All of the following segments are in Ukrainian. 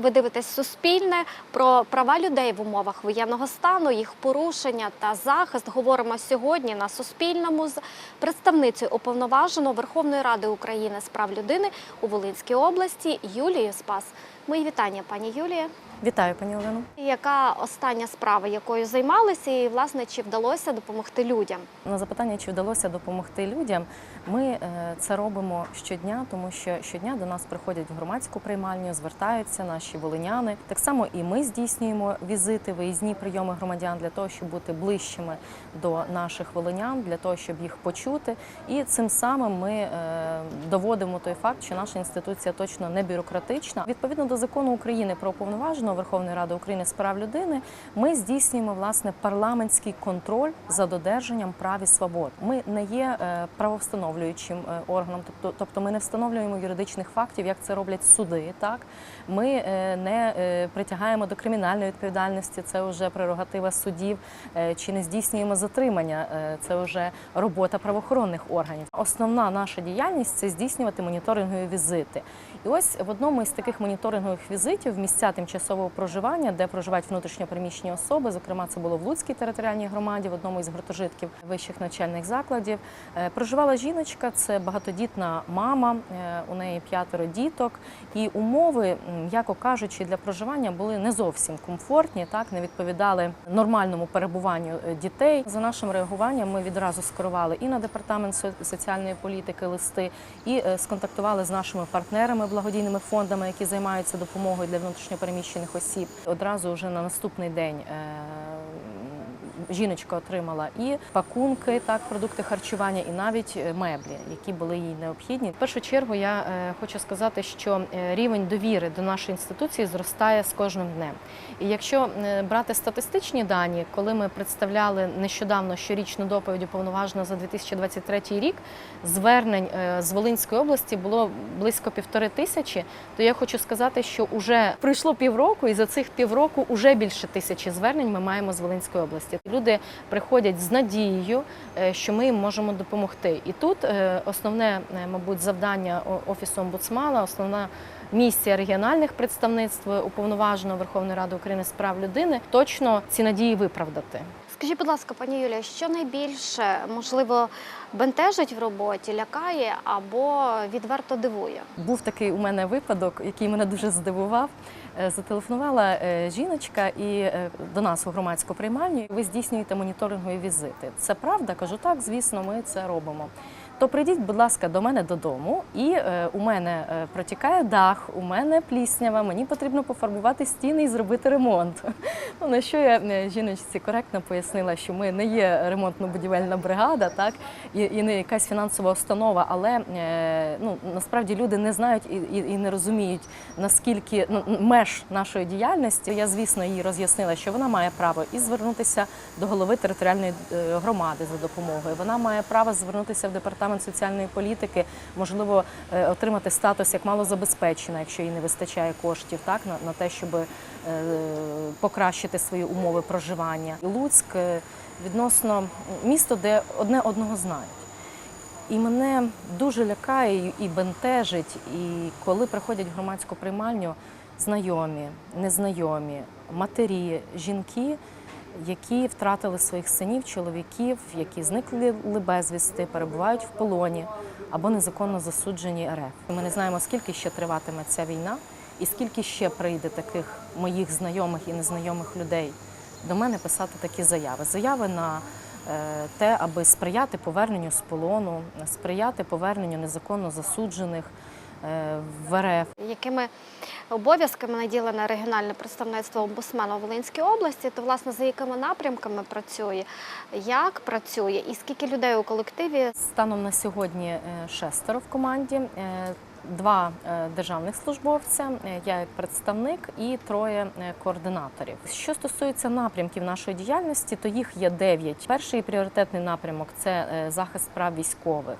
Ви дивитесь Суспільне про права людей в умовах воєнного стану, їх порушення та захист. Говоримо сьогодні на Суспільному з представницею уповноваженого Верховної Ради України з прав людини у Волинській області Юлією Спас. Мої вітання, пані Юлія. Вітаю, пані Олено. Яка остання справа, якою займалися, і власне чи вдалося допомогти людям? На запитання, чи вдалося допомогти людям, ми е, це робимо щодня, тому що щодня до нас приходять в громадську приймальню, звертаються наші волиняни. Так само і ми здійснюємо візити, виїзні прийоми громадян для того, щоб бути ближчими до наших волинян, для того, щоб їх почути. І цим самим ми е, доводимо той факт, що наша інституція точно не бюрократична. Відповідно до закону України про уповноваженого Верховної Ради України з прав людини, ми здійснюємо власне парламентський контроль за додержанням прав і свобод. Ми не є е, правовстановлюючим е, органом, тобто, тобто ми не встановлюємо юридичних фактів, як це роблять суди. Так ми е, не притягаємо до кримінальної відповідальності. Це вже прерогатива судів, чи не здійснюємо затримання. Це вже робота правоохоронних органів. Основна наша діяльність це здійснювати моніторингові візити. І ось в одному із таких моніторингових візитів в місця тимчасового проживання, де проживають внутрішньопереміщені особи, зокрема, це було в Луцькій територіальній громаді, в одному із гуртожитків вищих навчальних закладів. Е, Проживала жіночка, це багатодітна мама, е, у неї п'ятеро діток, і умови, м'яко кажучи, для проживання були не зовсім комфортні, так не відповідали нормальному перебуванню е, дітей. За нашим реагуванням ми відразу скерували і на департамент со- соціальної політики листи, і сконтактували з нашими партнерами, благодійними фондами, які займаються допомогою для внутрішньопереміщених осіб. Одразу вже на наступний день. Жіночка отримала і пакунки, так продукти харчування, і навіть е, меблі, які були їй необхідні. В першу чергу я е, хочу сказати, що е, рівень довіри до нашої інституції зростає з кожним днем. І якщо брати статистичні дані, коли ми представляли нещодавно щорічну доповідь уповноваженого за 2023 рік, звернень з Волинської області було близько півтори тисячі, то я хочу сказати, що вже пройшло півроку, і за цих півроку вже більше тисячі звернень ми маємо з Волинської області. Люди приходять з надією, е, що ми їм можемо допомогти. І тут е, основне, е, мабуть, завдання офісу омбудсмана, основна місія регіональних представництв уповноваженого Верховної Ради України з прав людини точно ці надії виправдати. Скажіть, будь ласка, пані Юлія, що найбільше можливо бентежить в роботі, лякає або відверто дивує? Був такий у мене випадок, який мене дуже здивував. Е, Зателефонувала е, жіночка і е, до нас у громадську приймальню. Ви здійснюєте моніторингові візити. Це правда? Кажу, так, звісно, ми це робимо. То прийдіть, будь ласка, до мене додому, і е, у мене е, протікає дах, у мене пліснява, мені потрібно пофарбувати стіни і зробити ремонт. Ну, на що я е, жіночці коректно пояснила, що ми не є ремонтно-будівельна бригада, так і, і не якась фінансова установа, але ну насправді люди не знають і, і, не розуміють наскільки ну, меж нашої діяльності. Я звісно їй роз'яснила, що вона має право і звернутися до голови територіальної громади за допомогою. Вона має право звернутися в департамент соціальної політики, можливо, е, отримати статус як малозабезпечена, якщо їй не вистачає коштів, так на, на те, щоб е, покращити свої умови проживання. Луцьк е, відносно місто, де одне одного знають. І мене дуже лякає і бентежить, і коли приходять в громадську приймальню знайомі, незнайомі, матері, жінки, які втратили своїх синів, чоловіків, які зникли безвісти, перебувають в полоні або незаконно засуджені РФ. Ми не знаємо, скільки ще триватиме ця війна, і скільки ще прийде таких моїх знайомих і незнайомих людей до мене писати такі заяви. Заяви на е, те, аби сприяти поверненню з полону, сприяти поверненню незаконно засуджених в РФ. Якими обов'язками наділене регіональне представництво омбусмена у Волинській області, то власне за якими напрямками працює, як працює і скільки людей у колективі? Станом на сьогодні е, шестеро в команді. Два е, державних службовця, е, я як представник і троє е, координаторів. Що стосується напрямків нашої діяльності, то їх є дев'ять. Перший пріоритетний напрямок це захист прав військових.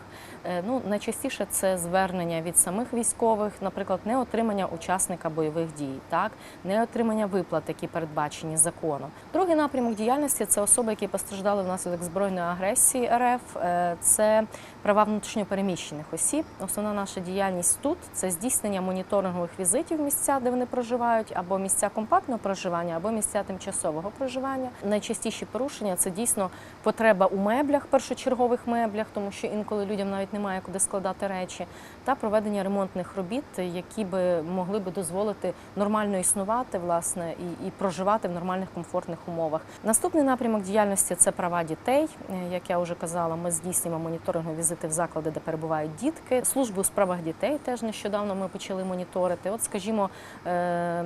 Ну, найчастіше це звернення від самих військових, наприклад, не отримання учасника бойових дій, так не отримання виплат, які передбачені законом. Другий напрямок діяльності це особи, які постраждали внаслідок збройної агресії РФ. Це права внутрішньопереміщених осіб. Основна наша діяльність тут це здійснення моніторингових візитів в місця, де вони проживають, або місця компактного проживання, або місця тимчасового проживання. Найчастіші порушення це дійсно потреба у меблях, першочергових меблях, тому що інколи людям навіть немає куди складати речі, та проведення ремонтних робіт, які би могли би дозволити нормально існувати, власне, і, і проживати в нормальних комфортних умовах. Наступний напрямок діяльності це права дітей. Як я вже казала, ми здійснюємо моніторингові візити в заклади, де перебувають дітки. Службу у справах дітей теж нещодавно ми почали моніторити. От, скажімо, е,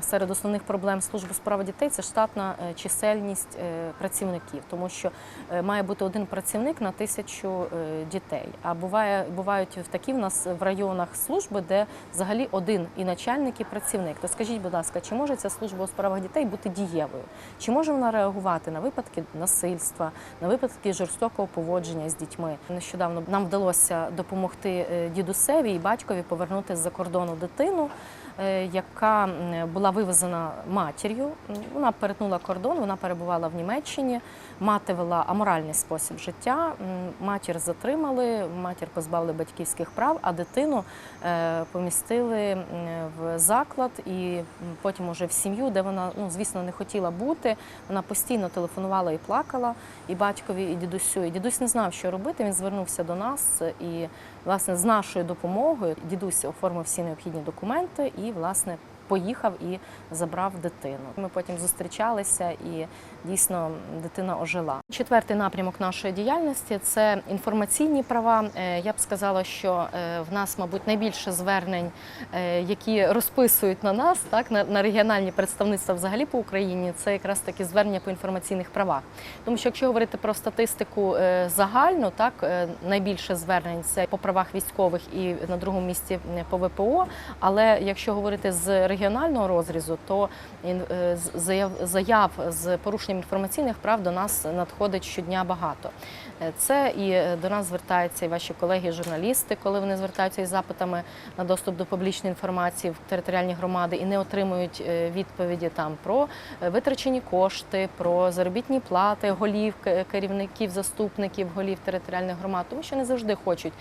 серед основних проблем служби у справах дітей це штатна е, чисельність е, працівників, тому що має бути один працівник на тисячу дітей. А буває бувають такі в нас в районах служби, де взагалі один і начальник, і працівник. То скажіть, будь ласка, чи може ця служба у справах дітей бути дієвою? Чи може вона реагувати на випадки насильства, на випадки жорстокого поводження з дітьми? Нещодавно нам вдалося допомогти е, дідусеві і батькові повернути з-за кордону дитину. Е, Яка була вивезена матір'ю, вона перетнула кордон, вона перебувала в Німеччині. Мати вела аморальний спосіб життя. Матір затримали, матір позбавили батьківських прав, а дитину е, помістили в заклад і потім уже в сім'ю, де вона, ну звісно, не хотіла бути. Вона постійно телефонувала і плакала і батькові, і дідусю. І дідусь не знав, що робити. Він звернувся до нас і, власне, з нашою допомогою дідусь оформив всі необхідні документи і, власне, поїхав і забрав дитину. Ми потім зустрічалися і дійсно дитина ожила. Четвертий напрямок нашої діяльності це інформаційні права. Е, Я б сказала, що е, в нас, мабуть, найбільше звернень, е, які розписують на нас, так на, на регіональні представництва взагалі по Україні. Це якраз такі звернення по інформаційних правах. Тому що якщо говорити про статистику загальну, так найбільше звернень це по правах військових і на другому місці по ВПО. Але якщо говорити з регіонального розрізу, то е, заяв, з порушенням інформаційних прав до нас надходить щодня багато. Е, Це і е, до нас звертаються і ваші колеги-журналісти, коли вони звертаються із запитами на доступ до публічної інформації в територіальні громади і не отримують відповіді там про витрачені кошти, про заробітні плати голів, керівників, заступників голів територіальних громад, тому що не завжди хочуть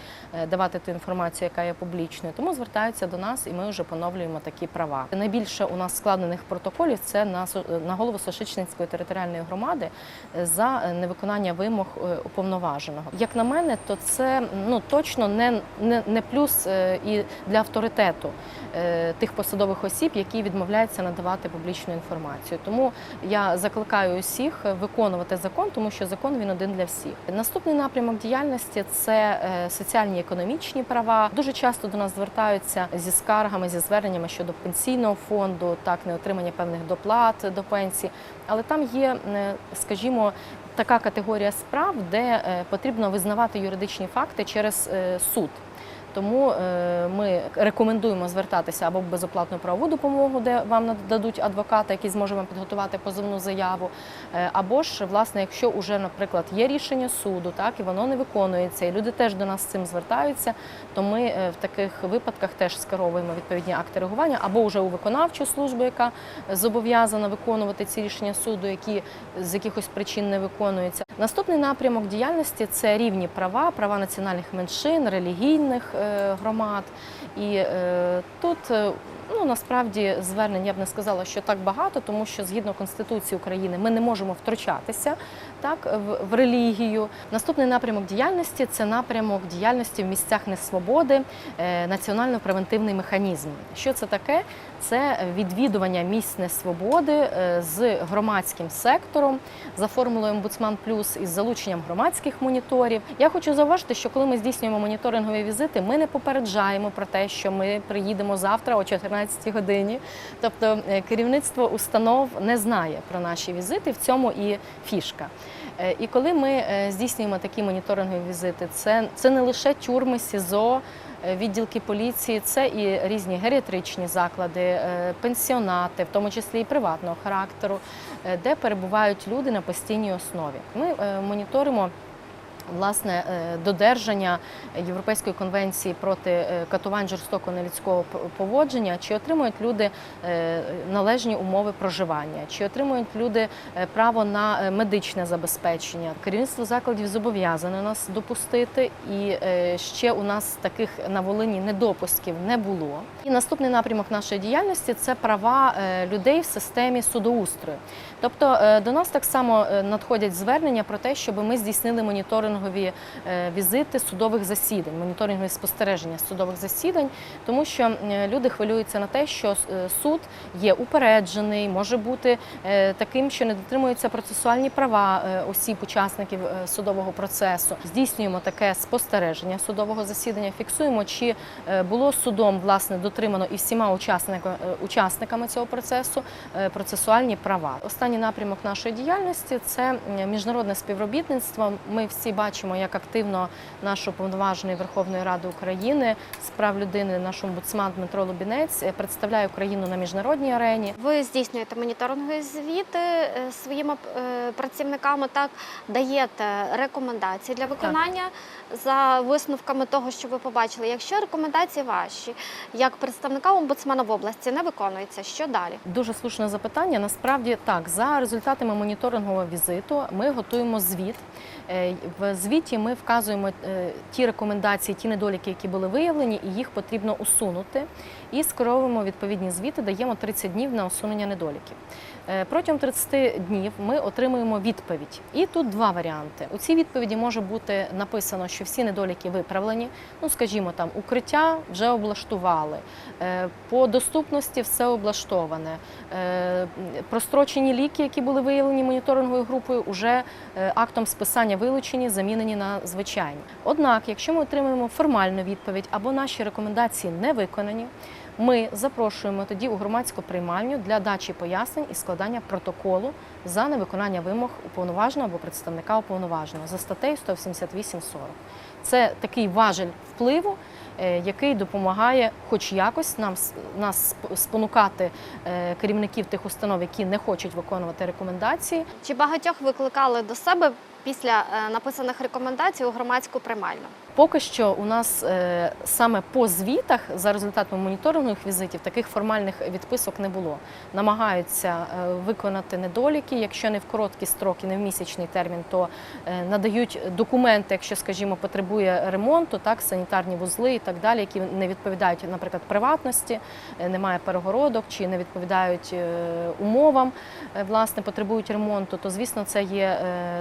давати ту інформацію, яка є публічною. Тому звертаються до нас, і ми вже поновлюємо такі права. Найбільше у нас складених протоколів це на на голову Сошичницької територіальної громади е, за невиконання вимог е, уповноваженого. Як на мене, то це ну точно не, не, не плюс е, і для авторитету тих посадових осіб, які відмовляються надавати публічну інформацію. Тому я закликаю усіх виконувати закон, тому що закон він один для всіх. Наступний напрямок діяльності це соціальні економічні права. Дуже часто до нас звертаються зі скаргами, зі зверненнями щодо пенсійного фонду, так не отримання певних доплат до пенсії. Але там є, е, скажімо, така категорія справ, де е, потрібно визнавати юридичні факти через е, суд. Тому е, ми рекомендуємо звертатися або в безоплатну правову допомогу, де вам нададуть адвоката, який зможе вам підготувати позовну заяву, е, або ж власне, якщо вже, наприклад, є рішення суду, так і воно не виконується, і люди теж до нас з цим звертаються, то ми е, в таких випадках теж скеровуємо відповідні акти реагування, або вже у виконавчу службу, яка зобов'язана виконувати ці рішення суду, які з якихось причин не виконуються. Наступний напрямок діяльності це рівні права, права національних меншин, релігійних громад. І е, тут е, ну насправді звернень я б не сказала, що так багато, тому що згідно Конституції України ми не можемо втручатися так в, релігію. Наступний напрямок діяльності це напрямок діяльності в місцях несвободи, е, національно-превентивний механізм. Що це таке? Це відвідування місць несвободи е, з громадським сектором за формулою Омбудсман Плюс із залученням громадських моніторів. Я хочу зауважити, що коли ми здійснюємо моніторингові візити, ми не попереджаємо про те, що ми приїдемо завтра о 14 годині. Тобто е, керівництво установ не знає про наші візити. В цьому і фішка. Е, І коли ми е, здійснюємо такі моніторингові візити, це, це не лише тюрми, СІЗО, відділки поліції, це і різні геріатричні заклади, пенсіонати, в тому числі і приватного характеру, де перебувають люди на постійній основі. Ми моніторимо власне е, додержання Європейської конвенції проти е, катувань жорстокого нелюдського поводження, чи отримують люди е, належні умови проживання, чи отримують люди право на медичне забезпечення. Керівництво закладів зобов'язане нас допустити, і ще у нас таких на Волині недопусків не було. І наступний напрямок нашої діяльності це права людей в системі судоустрою. Тобто до нас так само надходять звернення про те, щоб ми здійснили моніторингові е, візити судових засідань, моніторингові спостереження судових засідань, тому що люди хвилюються на те, що е, суд є упереджений, може бути е, таким, що не дотримуються процесуальні права осіб, учасників судового процесу. Здійснюємо таке спостереження судового засідання, фіксуємо, чи було судом власне дотримано і всіма учасниками, цього процесу процесуальні права. Останній напрямок нашої діяльності це міжнародне співробітництво. Ми всі бачимо, як активно наш уповноважений Верховної Ради України з прав людини, наш омбудсман Дмитро Лубінець е, представляє Україну на міжнародній арені. Ви здійснюєте моніторингові звіти е, своїми е, працівниками, так даєте рекомендації для виконання за висновками того, що ви побачили. Якщо рекомендації ваші, як представника омбудсмена в області, не виконуються, що далі? Дуже слушне запитання. Насправді так, за результатами моніторингового візиту ми готуємо звіт. Е, В звіті ми вказуємо е, ті рекомендації, ті недоліки, які були виявлені, і їх потрібно усунути. І скеровуємо відповідні звіти, даємо 30 днів на усунення недоліків. Е, Протягом 30 днів ми отримуємо відповідь. І тут два варіанти. У цій відповіді може бути написано, що всі недоліки виправлені. Ну, скажімо, там укриття вже облаштували, е, по доступності все облаштоване. Е, Прострочені ліки, які були виявлені моніторинговою групою, уже е, актом списання вилучені, замінені на звичайні. Однак, якщо ми отримуємо формальну відповідь або наші рекомендації не виконані, ми запрошуємо тоді у громадську приймальню для дачі пояснень і складання протоколу за невиконання вимог уповноваженого або представника уповноваженого за статтею 188.40. Це такий важель впливу, е, який допомагає, хоч якось нам нас сп- спонукати е, керівників тих установ, які не хочуть виконувати рекомендації, Чи багатьох викликали до себе після е, написаних рекомендацій у громадську приймальну? Поки що у нас е, саме по звітах за результатами моніторингових візитів таких формальних відписок не було. Намагаються е, виконати недоліки. Якщо не в короткі строки, не в місячний термін, то е, надають документи, якщо, скажімо, потребує ремонту, так санітарні вузли і так далі, які не відповідають, наприклад, приватності, немає перегородок чи не відповідають умовам, власне, потребують ремонту, то звісно це є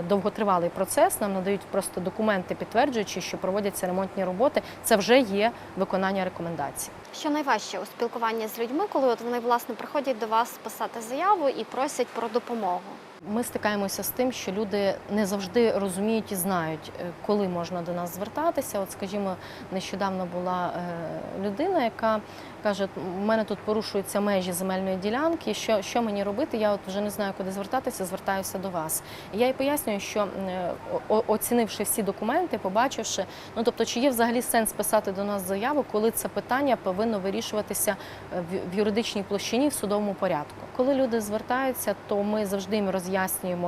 довготривалий процес. Нам надають просто документи, підтверджуючи, що проводяться ремонтні роботи. Це вже є виконання рекомендацій. Що найважче у спілкуванні з людьми, коли от вони власне приходять до вас писати заяву і просять про допомогу? Ми стикаємося з тим, що люди не завжди розуміють і знають, е, коли можна до нас звертатися. От, скажімо, нещодавно була е, людина, яка каже: у мене тут порушуються межі земельної ділянки. Що, що мені робити? Я от вже не знаю, куди звертатися, звертаюся до вас. Я їй пояснюю, що е, оцінивши всі документи, побачивши, ну тобто, чи є взагалі сенс писати до нас заяву, коли це питання повинно вирішуватися в юридичній площині в судовому порядку. Коли люди звертаються, то ми завжди їм роз'яснюємо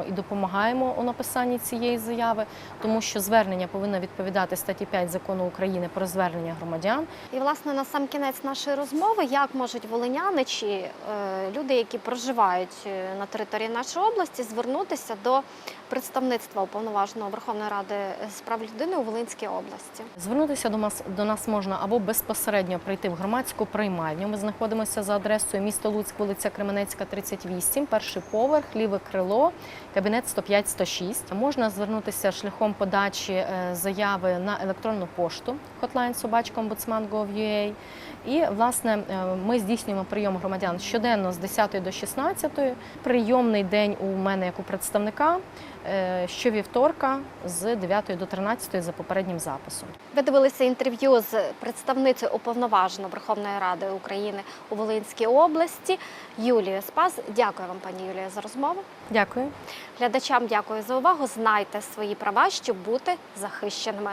і допомагаємо у написанні цієї заяви, тому що звернення повинно відповідати статті 5 закону України про звернення громадян. І власне на сам кінець нашої розмови, як можуть волиняни чи е, люди, які проживають е, на території нашої області, звернутися до представництва уповноваженого Верховної Ради з прав людини у Волинській області? Звернутися до нас до нас можна або безпосередньо прийти в громадську приймальню. Ми знаходимося за адресою місто Луцьк, вулиця Кременецька, 38, перший поверх, ліве крило, кабінет 105-106. Можна звернутися шляхом подачі е, заяви на електронну пошту hotline І власне е, ми здійснюємо прийом громадян щоденно з 10 до 16. Прийомний день у мене як у представника щовівторка з 9 до 13 за попереднім записом. Ви дивилися інтерв'ю з представницею уповноваженого Верховної Ради України у Волинській області Юлією Спас. Дякую вам, пані Юлія, за розмову. Дякую. Глядачам дякую за увагу. Знайте свої права, щоб бути захищеними.